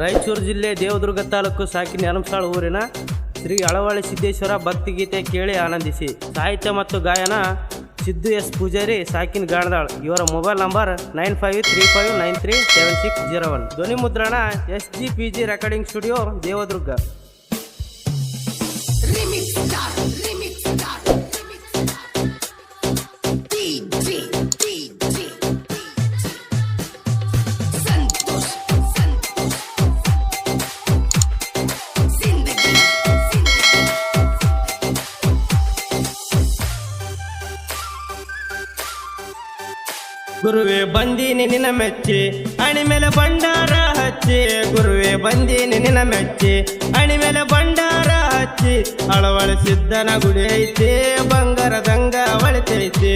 ರಾಯಚೂರು ಜಿಲ್ಲೆ ದೇವದುರ್ಗ ತಾಲೂಕು ಸಾಕಿನ ಯಲಂಸಾಳ ಊರಿನ ಶ್ರೀ ಅಳವಳ್ಳಿ ಸಿದ್ದೇಶ್ವರ ಭಕ್ತಿಗೀತೆ ಕೇಳಿ ಆನಂದಿಸಿ. ಸಾಹಿತ್ಯ ಮತ್ತು ಗಾಯನ ಸಿದ್ದು ಎಸ್ ಪೂಜಾರಿ, ಸಾಕಿನ್ ಗಾಣದಾಳ್. ಇವರ mobile number nine five three five nine three seven six zero one. ಧ್ವನಿ ಮುದ್ರಣ S G P G recording studio Devadurga. ಗುರುವೆ ಬಂದೀನಿ ನಿನ್ನ ಮೆಚ್ಚಿ ಅಣಿ ಮೇಲೆ ಬಂಡಾರ ಹಚ್ಚಿ ಗುರುವೆ ಬಂದೀನಿ ನಿನ್ನ ಮೆಚ್ಚಿ ಅಣಿ ಮೇಲೆ ಬಂಡಾರ ಹಚ್ಚಿ ಅಳವಳ ಸಿದ್ದನ ಗುಡಿ ಐತೆ ಬಂಗಾರದಂಗ ಒಳಿತೈತೆ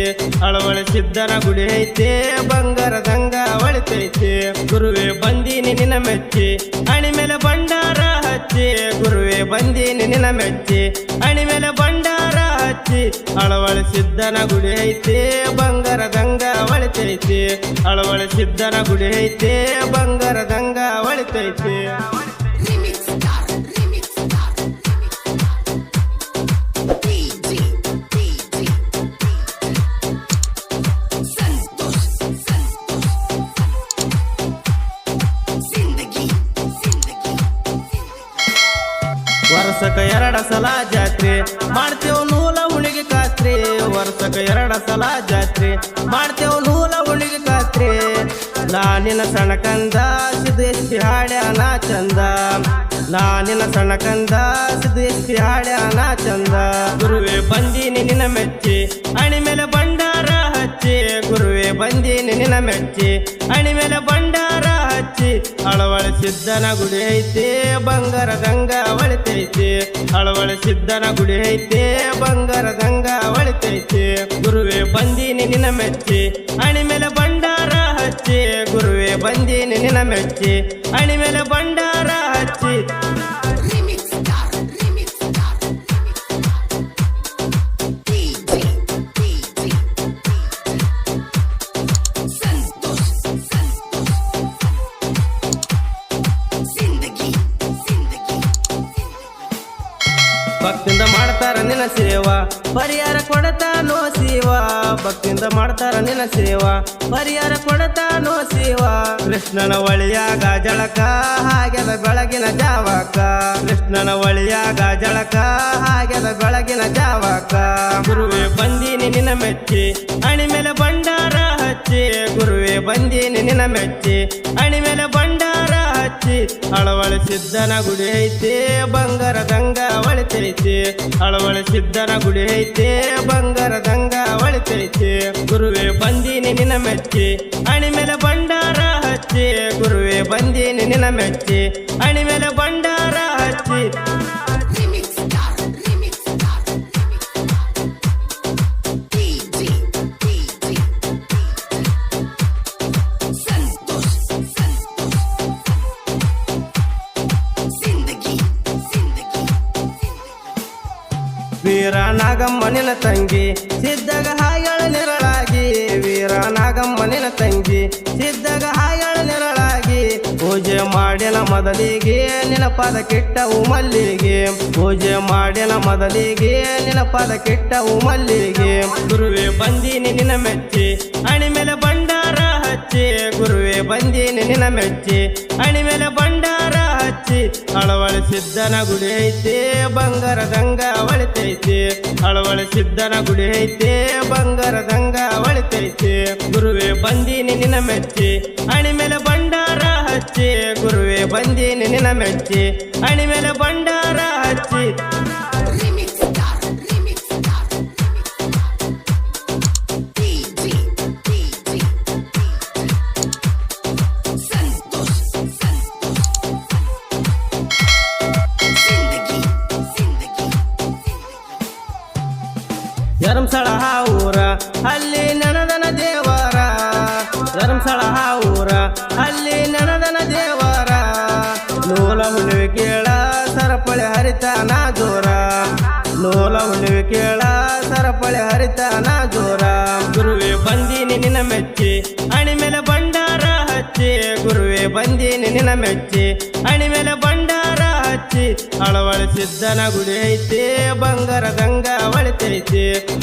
ಅಳವಳ ಸಿದ್ದನ ಗುಡಿ ಐತೆ ಬಂಗಾರದಂಗ ಒಳಿತೈತೆ ಗುರುವೆ ಬಂದೀನಿ ನಿನ್ನ ಮೆಚ್ಚಿ ಅಣಿ ಮೇಲೆ ಬಂಡಾರ ಹಚ್ಚಿ ಗುರುವೆ ಬಂದೀನಿ ನಿನ್ನ ಮೆಚ್ಚಿ ಅಣಿ ಮೇಲೆ ಬಂಡಾರ ಹಚ್ಚಿ ಅಳವಳ ಸಿದ್ದನ ಗುಡಿ ಐತೆ ಬಂಗಾರದಂಗ ಒಳಿತೈತೆ ಅಳವಳ ಸಿದ್ದನ ಗುಡಿ ಐತೆ ಬಂಗಾರದಂಗ ಹೊಳಿತೈತೆ ವರ್ಷಕ ಎರಡ ಸಲ ಜಾತ್ರೆ, ಮಾಡ್ತೇವ್ ನೂಲ ಉಳಿಗೆ ಕಾತ್ರಿ. ವರ್ಷಕ ಎರಡ ಸಲ ಜಾತ್ರೆ, ಮಾಡ್ತೇವ್ ನೂಲ ನಾನಿನ ಸಣಕಂದ ಸಿದ್ದೇಶಿ ಹಾಡ್ಯಾನ ಚಂದ. ನಾನಿನ ಸಣಕಂದ ಸಿದ್ದೇಶಿ ಹಾಡ್ಯಾನ ಚಂದ. ಗುರುವೆ ಬಂದೀನಿ ನಿನ್ನ ಮೆಚ್ಚಿ, ಅಣಿ ಮೇಲೆ ಬಂಡಾರ ಹಚ್ಚಿ. ಗುರುವೆ ಬಂದೀನಿ ನಿನ್ನ ಮೆಚ್ಚಿ, ಅಣಿ ಮೇಲೆ ಬಂಡಾರ ಹಚ್ಚಿ. ಅಳವಳ ಸಿದ್ದನ ಗುಡಿ ಐತೆ, ಬಂಗಾರ ಗಂಗಾ ಒಳಿತೈತೆ. ಅಳವಳ ಸಿದ್ದನ ಗುಡಿ ಐತೆ, ಬಂಗಾರ ಗಂಗಾ ಒಳಿತೈತೆ. ಗುರುವೆ ಬಂದೀನಿ ನಿನ್ನ ಮೆಚ್ಚಿ, ಅಣಿ ಮೇಲೆ ಬಂಡಾರ ಹಚ್ಚಿ ಗುರುವೆ ಬಂದಿ ನಿನ್ನ ಮೆಚ್ಚಿ. ಅಣಿ ಮೇಲೆ ಬಂಡಾರ ಹಚ್ಚಿ ಭಕ್ತಿಯಿಂದ ಮಾಡ್ತಾರ ನಿನ್ನ ಸೇವಾ. ಪರಿಹಾರ ಕೊಡತಾನೋ ಸೇವಾ. ಭಕ್ತಿಯಿಂದ ಮಾಡ್ತಾರ ನಿನ್ನ ಸೇವಾ. ಪರಿಹಾರ ಕೊಡತಾನೋ ಸೇವಾ. ಕೃಷ್ಣನ ಒಳಿಯಾಗ ಜಳಕ ಹಾಗೆದ ಬೆಳಗಿನ ಜಾವಕ. ಕೃಷ್ಣನ ಒಳಿಯಾಗ ಜಳಕ ಹಾಗೆದ ಬೆಳಗಿನ ಜಾವಕ. ಗುರುವೆ ಬಂದೀನಿ ನಿನ್ನ ಮೆಚ್ಚಿ, ಅಣಿ ಮೇಲೆ ಬಂಡಾರ ಹಚ್ಚಿ. ಗುರುವೆ ಬಂದೀನಿ ನಿನ್ನ ಮೆಚ್ಚಿ, ಅಣಿ ಮೇಲೆ ಬಂಡಾರ ಹಚ್ಚಿ ಅಳವಳ ಸಿದ್ದನ ಗುಡಿ ಐತೆ, ಬಂಗಾರದಂಗ ಒಳಿತೈತೆ ಅಳವಳ ಸಿದ್ದನ ಗುಡಿ ಐತೆ ಬಂಗಾರ ದಂಗ ಒಳಿತೈತೆ ಗುರುವೆ ಬಂದೀನಿ ನಿನ್ನ ಮೆಚ್ಚಿ, ಅಣಿ ಮೇಲೆ ಬಂಡಾರ ಹಚ್ಚಿ. ಗುರುವೆ ಬಂದೀನಿ ನಿನ್ನ ಮೆಚ್ಚಿ, ಅಣಿ ಮೇಲೆ ಬಂಡಾರ ವೀರ ನಾಗಮ್ಮನಿನ ತಂಗಿ ಸಿದ್ದಗ ಹಾಯಳ ನೆರಳಾಗಿ. ವೀರ ನಾಗಮ್ಮನಿನ ತಂಗಿ ಸಿದ್ದಗ ಹಾಯಳ ನೆರಳಾಗಿ. ಪೂಜೆ ಮಾಡಿನ ಮೊದಲಿಗೆ ನಿನ್ನ ಪದ ಕೆಟ್ಟವು ಮಲ್ಲಿಗೆ ಪೂಜೆ ಮಾಡಿನ ಮೊದಲಿಗೆ ನಿನ್ನ ಪದ ಕೆಟ್ಟವು ಮಲ್ಲಿಗೆ ಗುರುವೆ ಬಂದಿನಿ ನಿನ ಮೆಚ್ಚಿ, ಅಣಿ ಮೇಲೆ ಬಂಡಾರ ಹಚ್ಚಿ, ಗುರುವೆ ಬಂದೀನಿ ನಿನ್ನ ಮೆಚ್ಚಿ. ಅಣಿ ಮೇಲೆ ಭಂಡಾರ ಹಚ್ಚಿ ಅಳವಳ ಸಿದ್ದನ ಗುಡಿ ಐತೆ, ಬಂಗಾರದಂಗ ಒಳಿತೈತೆ. ಅಳವಳ ಸಿದ್ದನ ಗುಡಿ ಐತೆ, ಬಂಗಾರದಂಗ ಒಳಿತೈತೆ. ಗುರುವೆ ಬಂದೀನಿ ನಿನ್ನ ಮೆಚ್ಚಿ ಅಣಿ ಮೇಲೆ ಭಂಡಾರ ಹಚ್ಚಿ. ಗುರುವೆ ಬಂದೀನಿ ನಿನ್ನ ಮೆಚ್ಚಿ ಅಣಿ ಮೇಲೆ ಭಂಡಾರ ಹಚ್ಚಿ. ಅಲ್ಲಿ ನನದನ ದೇವರ. ನೂಲ ಹುಣ್ಣಿವೆ ಕೇಳ, ಸರಪಳಿ ಹರಿತಾನ ಜೋರ ನೂಲ ಹುಣ್ಣಿವೆ ಕೇಳ, ಸರಪಳಿ ಹರಿತಾನ ಜೋರ ಗುರುವೆ, ಬಂದೀನಿ ನಿನ್ನ ಮೆಚ್ಚಿ, ಅಣಿ ಮೇಲೆ ಬಂಡಾರ ಹಚ್ಚಿ. ಗುರುವೆ, ಬಂದೀನಿ ನಿನ್ನ ಮೆಚ್ಚಿ, ಅಣಿ ಮೇಲೆ ಬಂಡಾರ ಹಚ್ಚಿ ಸಿದ್ದನ ಗುಡಿ ಐತೆ ಬಂಗಾರ ಗಂಗ ಒಳಿತೈತೆ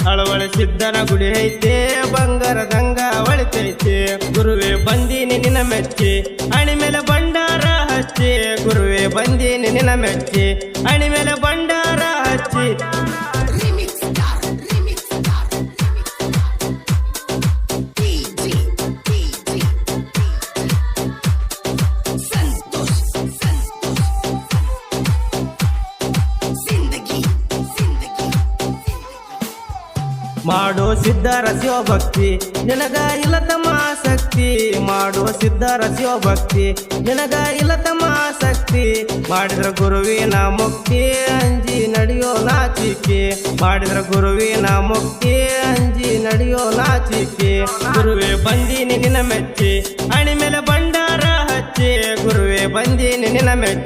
ಅಳವಳ ಸಿದ್ದನ ಗುಡಿ ಐತೆ ಬಂಗಾರ ಗಂಗ ಒಳಿತೈತೆ ಗುರುವೆ ಬಂದೀನಿ ನಿನ್ನ ಮೆಚ್ಚಿ, ಅಣಿ ಮೇಲೆ ಬಂಡಾರ ಹಚ್ಚಿ. ಗುರುವೆ ಬಂದೀನಿ ನಿನ್ನ ಮೆಚ್ಚಿ ಮಾಡೋ ಸಿದ್ಧರ ಭಕ್ತಿ ನಿನಗ ಇಲ್ಲ ತಮ್ಮ ಆಸಕ್ತಿ. ಮಾಡೋ ಸಿದ್ಧರ ಭಕ್ತಿ ನಿನಗ ಇಲ್ಲ ತಮ್ಮ ಆಸಕ್ತಿ. ಮಾಡಿದ್ರ ಗುರುವಿನ ಮುಕ್ತಿ, ಅಂಜಿ ನಡೆಯೋ ನಾಚಿಕೆ. ಮಾಡಿದ್ರ ಗುರುವಿನ ಮುಕ್ತಿ, ಅಂಜಿ ನಡೆಯೋ ನಾಚಿಕೆ. ಗುರುವೆ ಬಂದೀನಿ ನಿನ್ನ ಮೆಚ್ಚಿ, ಅಣಿ ಮೇಲೆ ಬಂಡಾರ ಹಚ್ಚಿ. ಗುರುವೆ ಬಂದೀನಿ ನಿನ್ನ ಮೆಚ್ಚಿ.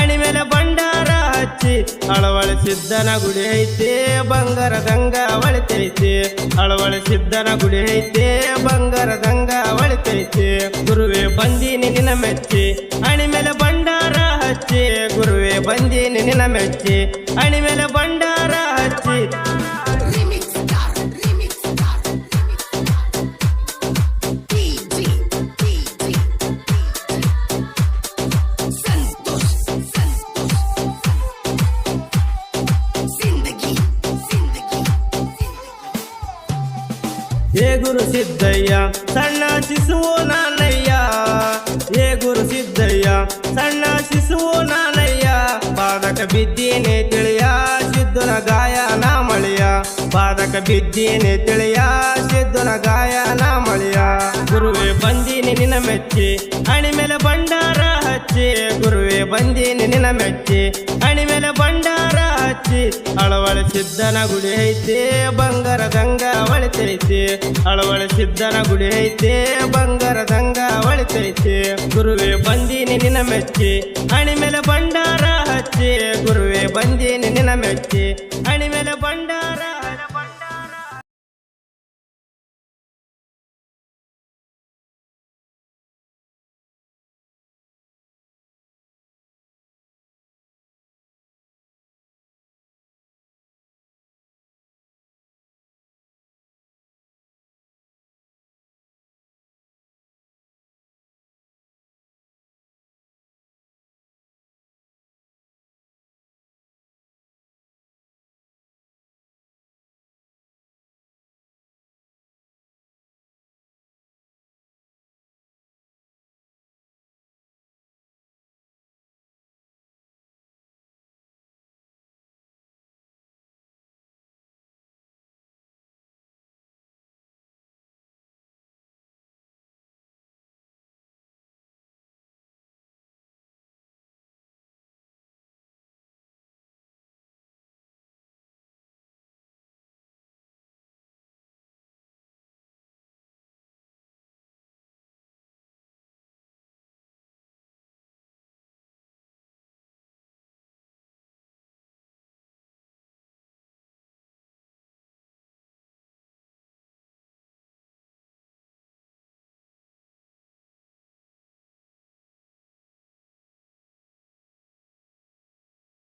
ಅಣಿ ಮೇಲೆ ಬಂಡಾರ ಹಚ್ಚಿ ಅಳವಳ ಸಿದ್ಧನ ಗುಡಿ ಐತೆ, ಬಂಗಾರ ಗಂಗ ಒಳಿತೈತೆ ಅಳವಳ ಸಿದ್ಧನ ಗುಡಿ ಐತೆ, ಬಂಗಾರ ಗಂಗ ಒಳಿತೈತೆ ಗುರುವೆ ಬಂದೀನಿ ನಿನ್ನ ಮೆಚ್ಚಿ ಅಣಿ ಮೇಲೆ ಬಂಡಾರ ಹಚ್ಚಿ. ಗುರುವೆ ಬಂದೀನಿ ನಿನ್ನ ಮೆಚ್ಚಿ ಅಣಿ ಮೇಲೆ ಬಂಡಾರ ಹಚ್ಚಿ. ಗುರು ಸಿದ್ದಯ್ಯ ಸಣ್ಣ ಶಿಶುವು ನಾನಯ್ಯ ಏ ಗುರು ಸಿದ್ದಯ್ಯ ಸಣ್ಣ ಶಿಶುವು ನಾನಯ್ಯ ಪಾದಕ ಬಿದ್ದೀನಿ ತಿಳಿಯ ಸಿದ್ದುನ ಗಾಯ ಬಾದಕ ಪಾದಕ ಬಿದ್ದೀನಿ ತಿಳಿಯ ಸಿದ್ದುನ ಗಾಯ ಗುರುವೇ ಗುರುವೆ, ಬಂದೀನಿ ನಿನ್ನ ಮೆಚ್ಚಿ. ಅಣಿ ಮೇಲೆ ಬಂಡಾರ ಹಚ್ಚಿ, ಗುರುವೆ ಬಂದೀನಿ ನಿನ್ನ ಮೆಚ್ಚಿ. ಅಣಿ ಮೇಲೆ ಬಂಡಾರ ಹಚ್ಚಿ ಅಳವಳ ಸಿದ್ಧನ ಗುಡಿ ಐತೆ, ಬಂಗಾರ ಗಂಗ ಒಳಿತೈತೆ ಅಳವಳ ಸಿದ್ಧನ ಗುಡಿ ಐತೆ, ಬಂಗಾರ ಗಂಗ ಒಳಿತೈತೆ ಗುರುವೆ ಬಂದೀನಿ ನಿನ್ನ ಮೆಚ್ಚಿ ಅಣಿ ಮೇಲೆ ಭಂಡಾರ ಹಚ್ಚಿ. ಗುರುವೆ ಬಂದೀನಿ ನಿನ್ನ ಮೆಚ್ಚಿ